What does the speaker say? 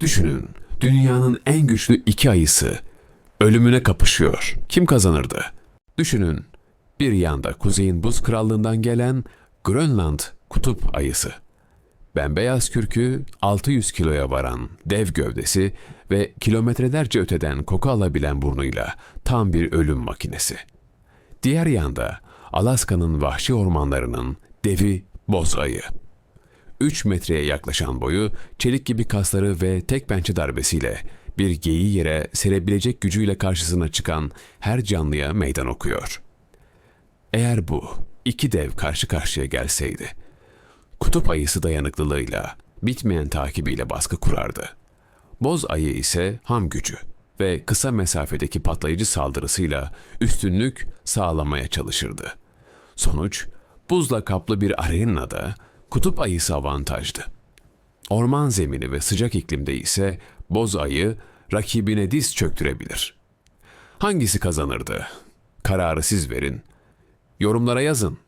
Düşünün, dünyanın en güçlü iki ayısı ölümüne kapışıyor. Kim kazanırdı? Düşünün, bir yanda kuzeyin buz krallığından gelen Grönland kutup ayısı. Bembeyaz kürkü, 600 kiloya varan dev gövdesi ve kilometrelerce öteden koku alabilen burnuyla tam bir ölüm makinesi. Diğer yanda Alaska'nın vahşi ormanlarının devi boz ayı. 3 metreye yaklaşan boyu, çelik gibi kasları ve tek pençe darbesiyle bir geyiği yere serebilecek gücüyle karşısına çıkan her canlıya meydan okuyor. Eğer bu iki dev karşı karşıya gelseydi, kutup ayısı dayanıklılığıyla, bitmeyen takibiyle baskı kurardı. Boz ayı ise ham gücü ve kısa mesafedeki patlayıcı saldırısıyla üstünlük sağlamaya çalışırdı. Sonuç, buzla kaplı bir arenada kutup ayısı avantajdı. Orman zemini ve sıcak iklimde ise boz ayı rakibine diz çöktürebilir. Hangisi kazanırdı? Kararı siz verin. Yorumlara yazın.